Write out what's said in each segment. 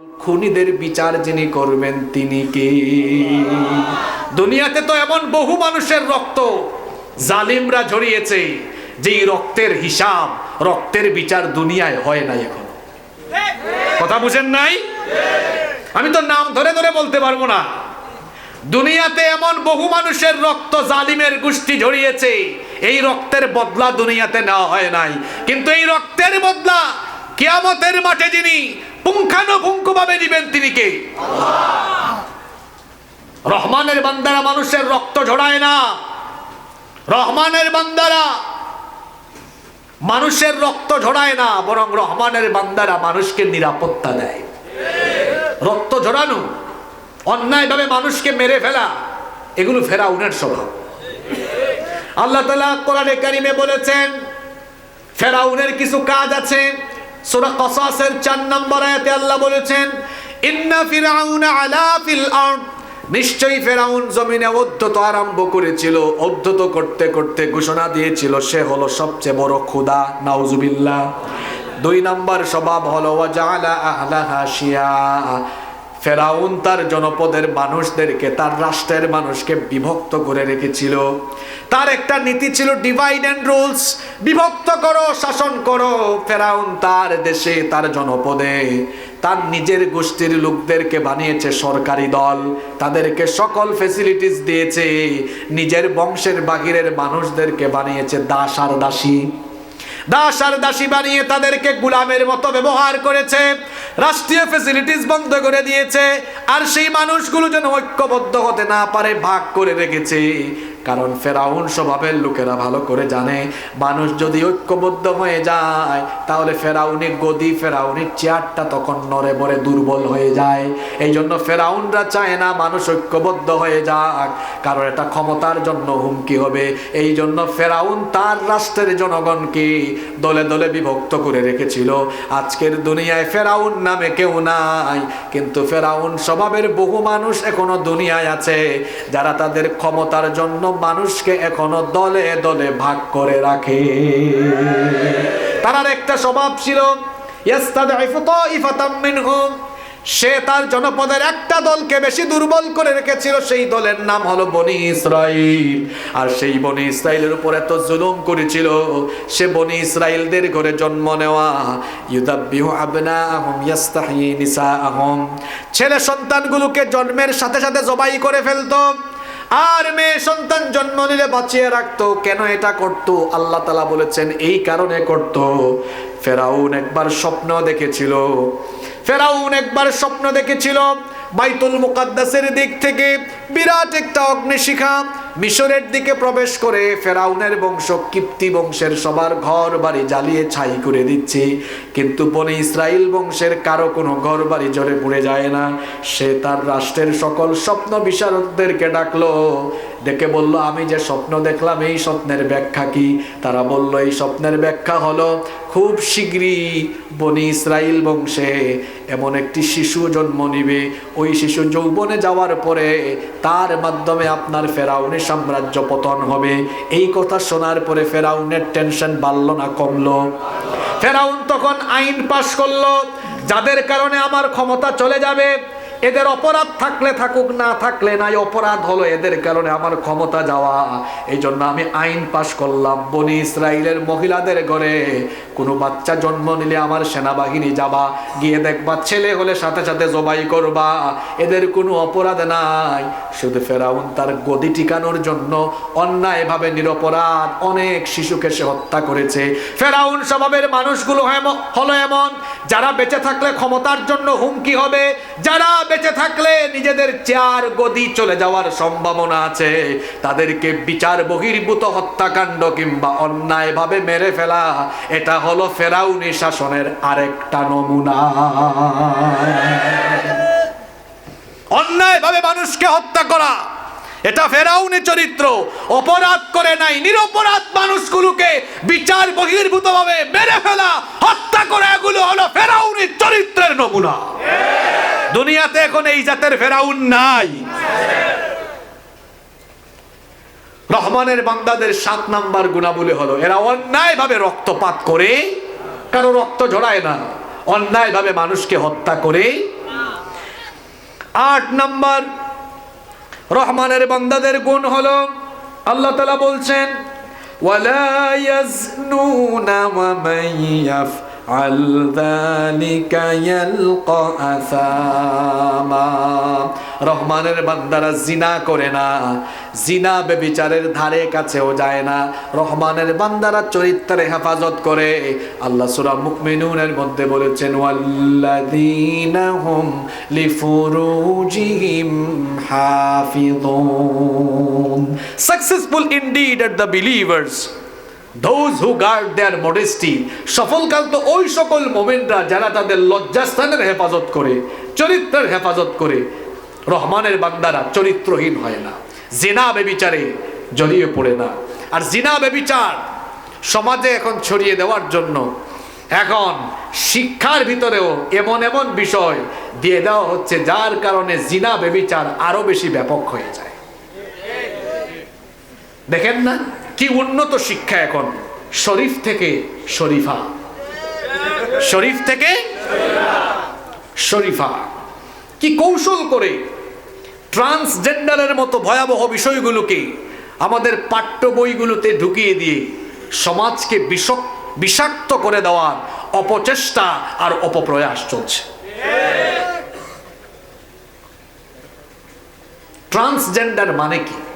খুনিদের বিচার যিনি করবেন, তিনি কে? দুনিয়াতে তো এমন বহু মানুষের রক্ত, জালিমরা ঝরিয়েছে, যেই রক্তের হিসাব, রক্তের বিচার দুনিয়ায় হয় না এখন। কথা বুঝেন নাই? আমি তো নাম ধরে ধরে বলতে পারব না। দুনিয়াতে এমন বহু মানুষের রক্ত, জালিমের গোষ্ঠী ঝরিয়েছে, এই রক্তের বদলা দুনিয়াতে নেওয়া হয় নাই। কিন্তু এই রক্তের বদলা কিয়ামতের মাঠে যিনি পুঙ্খানুপুঙ্খ ভাবে নিবেন তিনি কে? রহমানের বান্দারা মানুষের রক্ত ঝরায় না। রহমানের বান্দারা মানুষের রক্ত ঝরায় না বরং রহমানের বান্দারা মানুষকে নিরাপত্তা দেয়। রক্ত ঝরানো অন্যায়ভাবে মানুষকে মেরে ফেলা এগুলো ফেরাউনের স্বভাব। আল্লাহ তালা কোরআনে কারিমে বলেছেন ফেরাউনের কিছু কাজ আছে সূরা কসাসের 4 নম্বর আয়াতে আল্লাহ বলেছেন, ইন্না ফিরাউনা আলা ফিল আরদ। নিশ্চয়ই ফেরাউন জমিনে অধ্যত আরম্ভ করেছিল অধ্যত করতে করতে ঘোষণা দিয়েছিল, সে হলো সবচেয়ে বড় খোদা নাউজুবিল্লাহ। দুই নম্বর স্বভাব হলো ওয়াজালা আহলাহা শিয়া। ফেরাউন তার জনপদের মানুষদেরকে, তার রাষ্ট্রের মানুষকে বিভক্ত করে রেখেছিল। তার একটা নীতি ছিল ডিভাইড অ্যান্ড রুলস বিভক্ত করো, শাসন করো। ফেরাউন তার দেশে, তার জনপদে, তার নিজের গোষ্ঠীর লোকদেরকে বানিয়েছে সরকারি দল। তাদেরকে সকল ফেসিলিটিস দিয়েছে, নিজের বংশের বাহিরের মানুষদেরকে বানিয়েছে দাস আর দাসী। দাস আর দাসী বানিয়ে তাদেরকে গুলামের মতো ব্যবহার করেছে। রাষ্ট্রীয় ফেসিলিটিস বন্ধ করে দিয়েছে, আর সেই মানুষগুলো যেন ঐক্যবদ্ধ হতে না পারে, ভাগ করে রেখেছে। কারণ ফেরাউন স্বভাবের লোকেরা ভালো করে জানে, মানুষ যদি ঐক্যবদ্ধ হয়ে যায়, তাহলে ফেরাউনি গদি, ফেরাউনির চেয়ারটা তখন নরে বরে দুর্বল হয়ে যায়। এই জন্য ফেরাউনরা চায় না মানুষ ঐক্যবদ্ধ হয়ে যাক, কারণ এটা ক্ষমতার জন্য হুমকি হবে। এই জন্য ফেরাউন তার রাষ্ট্রের জনগণকে দলে দলে বিভক্ত করে রেখেছিল। আজকের দুনিয়ায় ফেরাউন নামে কেউ নাই, কিন্তু ফেরাউন স্বভাবের বহু মানুষ এখনও দুনিয়ায় আছে, যারা তাদের ক্ষমতার জন্য মানুষকে এখনও দলে দলে ভাগ করে রাখে। তার একটা স্বভাব ছিল সে তার জনপদের একটা দলকে বেশি দুর্বল করে রেখেছিল, সেই দলের নাম হলো বনি ইসরাইল আর সেই বনি ইসরাইলের উপর এত জুলুম করেছিল, সে বনি ইসরাইলদের ঘরে জন্ম নেওয়া। ইউদাব্বিহু আবনাআহুম ইয়াস্তাহয়ি নিসাআহুম। ছেলে সন্তানগুলোকে জন্মের সাথে সাথে জবাই করে ফেলতো। আর মেয়ে সন্তান জন্ম নিলে বাঁচিয়ে রাখতো। কেন এটা করতো? আল্লাহ তালা বলেছেন, এই কারণে করত। ফেরাউন একবার স্বপ্ন দেখেছিল। ফেরাউন একবার স্বপ্ন দেখেছিল। বাইতুল মুকাদ্দাসের দিক থেকে বিরাট একটা অগ্নিশিখা মিশরের দিকে প্রবেশ করে ফেরাউনের বংশ কিপ্তি বংশের সবার ঘর বাড়ি জ্বালিয়ে ছাই করে দিচ্ছে। কিন্তু বনে ইসরায়েল বংশের কারও কোনো ঘর বাড়ি জ্বরে পুড়ে যায় না। সে তার রাষ্ট্রের সকল স্বপ্ন বিশারদদেরকে ডাকলো। ডেকে বলল, আমি যে স্বপ্ন দেখলাম, এই স্বপ্নের ব্যাখ্যা কি? তারা বলল, এই স্বপ্নের ব্যাখ্যা হলো, খুব শীঘ্রই বনি ইসরায়েল বংশে এমন একটি শিশু জন্ম নিবে। ওই শিশু যৌবনে যাওয়ার পরে তার মাধ্যমে আপনার ফেরাউনের সাম্রাজ্য পতন হবে। এই কথা শোনার পরে ফেরাউনের টেনশন বাড়ল না, কমলো। ফেরাউন তখন আইন পাশ করল। যাদের কারণে আমার ক্ষমতা চলে যাবে এদের অপরাধ থাকলে থাকুক, না থাকলে নাই, অপরাধ হলো এদের কারণে আমার ক্ষমতা যাওয়া। এই জন্য আমি আইন পাশ করলাম। বনি ইসরায়েলের মহিলাদের ঘরে কোনো বাচ্চা জন্ম নিলে আমার সেনাবাহিনী যাবা, গিয়ে দেখবা, ছেলে হলে সাথে সাথে জবাই করবা। এদের কোনো অপরাধ নাই। শুধু ফেরাউন তার গদি টিকানোর জন্য অন্যায়ভাবে নিরপরাধ, অনেক শিশুকে সে হত্যা করেছে। ফেরাউন স্বভাবের মানুষগুলো হলো এমন যারা বেঁচে থাকলে ক্ষমতার জন্য হুমকি হবে, যারা বেঁচে থাকলে নিজেদের চেয়ার গদি চলে যাওয়ার সম্ভাবনা আছে। তাদেরকে বিচার বহির্ভূত হত্যাকাণ্ড কিংবা অন্যায়ভাবে মেরে ফেলা, এটা হলো ফেরাউনি শাসনের আরেকটা নমুনা। অন্যায়ভাবে মানুষকে হত্যা করা এটা ফেরাউনি চরিত্র। অপরাধ করে নাই, নিরপরাধ মানুষগুলোকে বিচার বহির্ভূত ভাবে মেরে ফেলা, হত্যা করা এগুলো হলো ফেরাউনি চরিত্রের নমুনা। দুনিয়াতে এখন এই জাতের ফেরাউন নাই। রহমানের বান্দাদের সাত নাম্বার গুণাবলী হলো, এরা অন্যায় ভাবে রক্তপাত করে, কারও রক্ত ঝরায় না অন্যায় ভাবে মানুষকে হত্যা করে। আট নাম্বার রহমানের বান্দাদের গুণ হলো আল্লাহ তালা বলছেন ওয়ালা ইয়াজনুনা ওয়া মান ইয়াফআল যালিকা ইয়ালকা আসামা। রহমানের বান্দারা জিনা করে না। জিনা বেবিচারের ধারে কাছেও যায় না। রহমানের বান্দারা চরিত্রের হেফাজত করে। আল্লাহ সূরা মুকমিনুনের মধ্যে বলেছেন, ওয়াল্লাযীনা হুম লিফুরুজিহিম হাফিযুন। Successful indeed are the believers those who guard their modesty সফলকাল তো ওই সকল মোমেন্টরা যারা তাদের লজ্জাস্থানের হেফাজত করে, চরিত্রের হেফাজত করে। রহমানের বান্দারা চরিত্রহীন হয় না। জিনা বেবিচারে জড়িয়ে পড়ে না। আর জিনা বেবিচার সমাজে এখন ছড়িয়ে দেওয়ার জন্য এখন শিক্ষার ভিতরেও এমন এমন বিষয় দিয়ে দেওয়া হচ্ছে, যার কারণে জিনা বেবিচার আরও বেশি ব্যাপক হয়ে যায়। দেখেন না? কি উন্নত শিক্ষা এখন? শরীফ থেকে শরীফা। শরীফ থেকে শরীফা। কি কৌশল করে ট্রান্সজেন্ডারের মতো ভয়াবহ বিষয়গুলোকে আমাদের পাঠ্য বইগুলোতে ঢুকিয়ে দিয়ে সমাজকে বিষক, বিষাক্ত করে দেওয়ার অপচেষ্টা আর অপপ্রয়াস চলছে। ট্রান্সজেন্ডার মানে কি?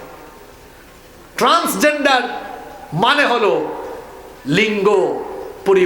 ট্রান্সজেন্ডার মানে হলো লিঙ্গ পরিবর্তন।